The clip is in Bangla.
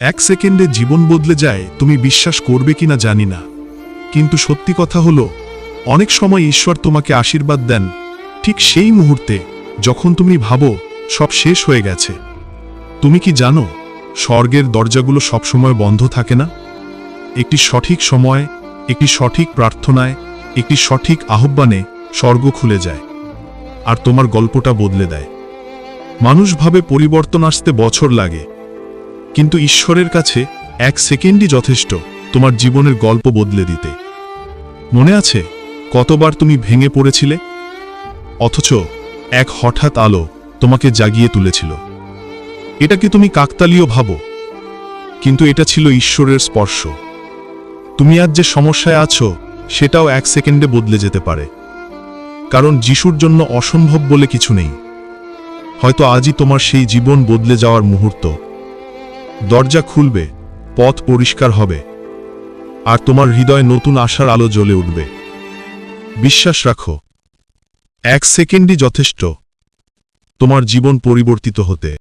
এক সেকেন্ডে জীবন বদলে যায়, তুমি বিশ্বাস করবে কিনা জানি না। কিন্তু সত্যি কথা হলো, অনেক সময় ঈশ্বর তোমাকে আশীর্বাদ দেন, ঠিক সেই মুহূর্তে, যখন তুমি ভাবো, সব শেষ হয়ে গেছে। তুমি কি জানো, স্বর্গের দরজাগুলো সবসময় বন্ধ থাকে না? একটি সঠিক সময়, একটি সঠিক প্রার্থনায়, একটি সঠিক আহ্বানে স্বর্গ খুলে যায়, আর তোমার গল্পটা বদলে দেয়। মানুষ ভাবে পরিবর্তন আসতে বছর লাগে কিন্তু ঈশ্বরের কাছে এক সেকেন্ডই যথেষ্ট তোমার জীবনের গল্প বদলে দিতে। মনে আছে কতবার তুমি ভেঙে পড়েছিলে? অথচ এক হঠাৎ আলো তোমাকে জাগিয়ে তুলেছিল। এটাকে তুমি কাকতালীয় ভাবো? কিন্তু এটা ছিল ঈশ্বরের স্পর্শ। তুমি আজ যে সমস্যায় আছো, সেটাও এক সেকেন্ডে বদলে যেতে পারে। কারণ যিশুর জন্য অসম্ভব বলে কিছু নেই। হয়তো আজই তোমার সেই জীবন বদলে যাওয়ার মুহূর্ত। দরজা খুলবে, পথ পরিষ্কার হবে, আর তোমার হৃদয় নতুন আশার আলো জ্বলে উঠবে। বিশ্বাস রাখো, এক সেকেন্ডই যথেষ্ট, তোমার জীবন পরিবর্তিত হতে।